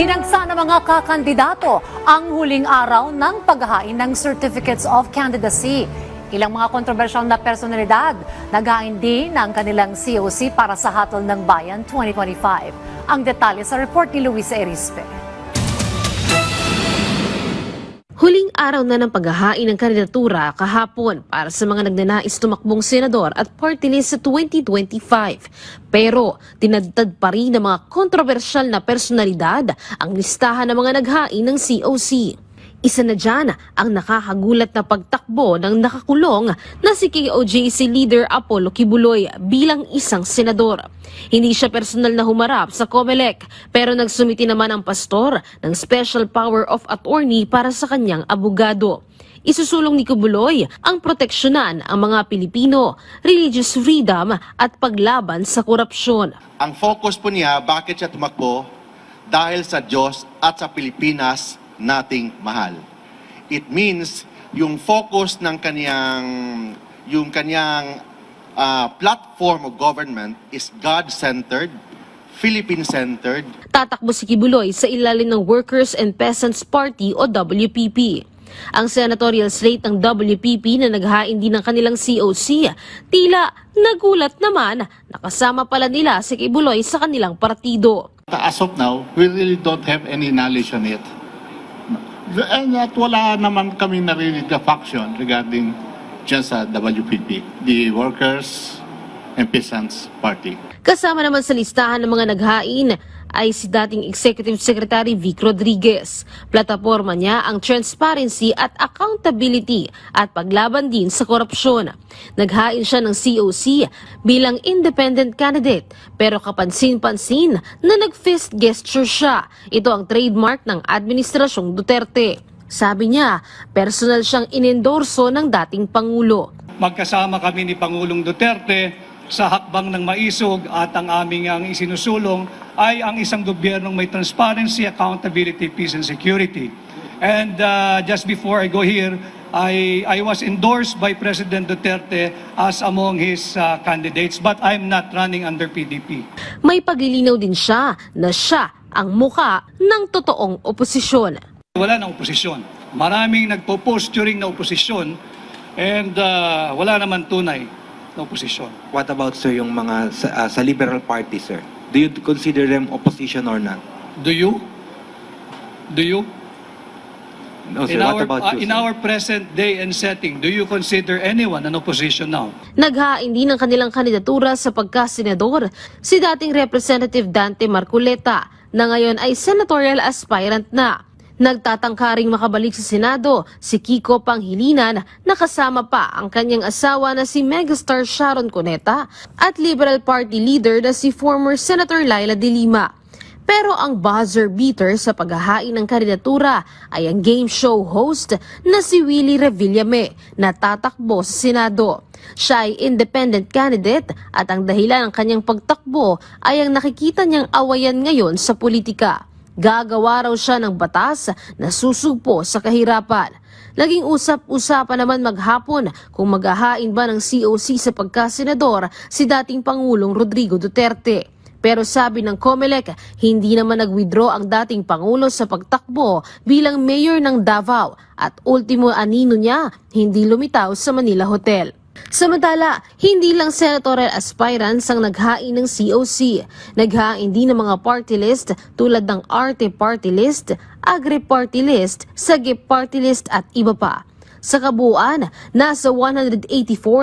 Dinagsa ng mga kakandidato ang huling araw ng paghahain ng Certificates of Candidacy. Ilang mga kontrobersyal na personalidad naghain din ng kanilang COC para sa Hatol ng Bayan 2025. Ang detalye sa report ni Luisa Erispe. Huling araw na ng paghahain ng kandidatura kahapon para sa mga nagnanais tumakbong senador at party list sa 2025. Pero tinadtad pa rin ng mga kontrobersyal na personalidad ang listahan ng mga naghain ng COC. Isa na dyan ang nakakagulat na pagtakbo ng nakakulong na si KOJC leader Apollo Kibuloy bilang isang senador. Hindi siya personal na humarap sa COMELEC pero nagsumiti naman ang pastor ng special power of attorney para sa kanyang abogado. Isusulong ni Kibuloy ang proteksyonan ang mga Pilipino, religious freedom at paglaban sa korupsyon. Ang focus po niya, bakit siya tumakbo? Dahil sa Diyos at sa Pilipinas nating mahal. It means yung focus ng kaniyang yung kaniyang ah, platform of government is God-centered, Philippine-centered, Tatakbo si Kibuloy sa ilalim ng Workers and Peasants Party o WPP. Ang senatorial slate ng WPP na naghain din ng kanilang COC, tila nagulat naman nakasama pala nila si Kibuloy sa kanilang partido. As of now, we really don't have any knowledge on it. And at wala naman kami narinig na faction regarding dyan sa WPP, the Workers and Peasants Party. Kasama naman sa listahan ng mga naghain ay si dating Executive Secretary Vic Rodriguez. Plataforma niya ang transparency at accountability at paglaban din sa korupsyon. Naghain siya ng COC bilang independent candidate pero kapansin-pansin na nag-fist gesture siya. Ito ang trademark ng Administrasyong Duterte. Sabi niya, personal siyang inendorso ng dating Pangulo. magkasama kami ni Pangulong Duterte sa hakbang ng maisog at ang aming ang isinusulong ay ang isang gobyernong may transparency, accountability, peace and security. And uh, just before I go here, I, I was endorsed by President Duterte as among his uh, candidates, but I'm not running under PDP. May paglilinaw din siya na siya ang muka ng totoong oposisyon. Wala ng oposisyon. Maraming nagpo-posturing na oposisyon and uh, wala naman tunay na oposisyon. What about sir yung mga sa, ah, sa Liberal Party sir? Do you consider them opposition or not? Do you? Do you? No sir, in what our, about uh, you? in sir? our present day and setting, do you consider anyone an opposition now? Naghain din ng kanilang kandidatura sa pagkasenador si dating Representative Dante Marculeta na ngayon ay senatorial aspirant na. Nagtatangkaring makabalik sa Senado si Kiko Panghilinan na kasama pa ang kanyang asawa na si megastar Sharon Cuneta at Liberal Party leader na si former Senator Laila De Lima. Pero ang buzzer beater sa paghahain ng kandidatura ay ang game show host na si Willie Revillame na tatakbo sa Senado. Siya ay independent candidate at ang dahilan ng kanyang pagtakbo ay ang nakikita niyang awayan ngayon sa politika. Gagawa raw siya ng batas na susugpo sa kahirapan. Naging usap-usapan naman maghapon kung maghahain ba ng COC sa pagkasenador si dating Pangulong Rodrigo Duterte. Pero sabi ng COMELEC, hindi naman nag-withdraw ang dating Pangulo sa pagtakbo bilang mayor ng Davao at ultimo anino niya, hindi lumitaw sa Manila Hotel. Samantala, hindi lang senatorial aspirants ang naghain ng COC. Naghain din ng mga party list tulad ng Arte Party List, Agri Party List, Sagip Party List at iba pa. Sa kabuuan, nasa 184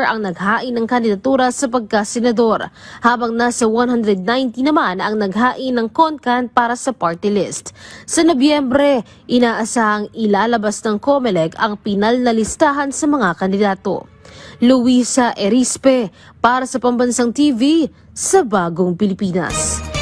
ang naghain ng kandidatura sa pagkasenador, habang nasa 190 naman ang naghain ng konkan para sa party list. Sa Nobyembre, inaasahang ilalabas ng COMELEC ang pinal na listahan sa mga kandidato. Luisa Erispe para sa Pambansang TV sa Bagong Pilipinas.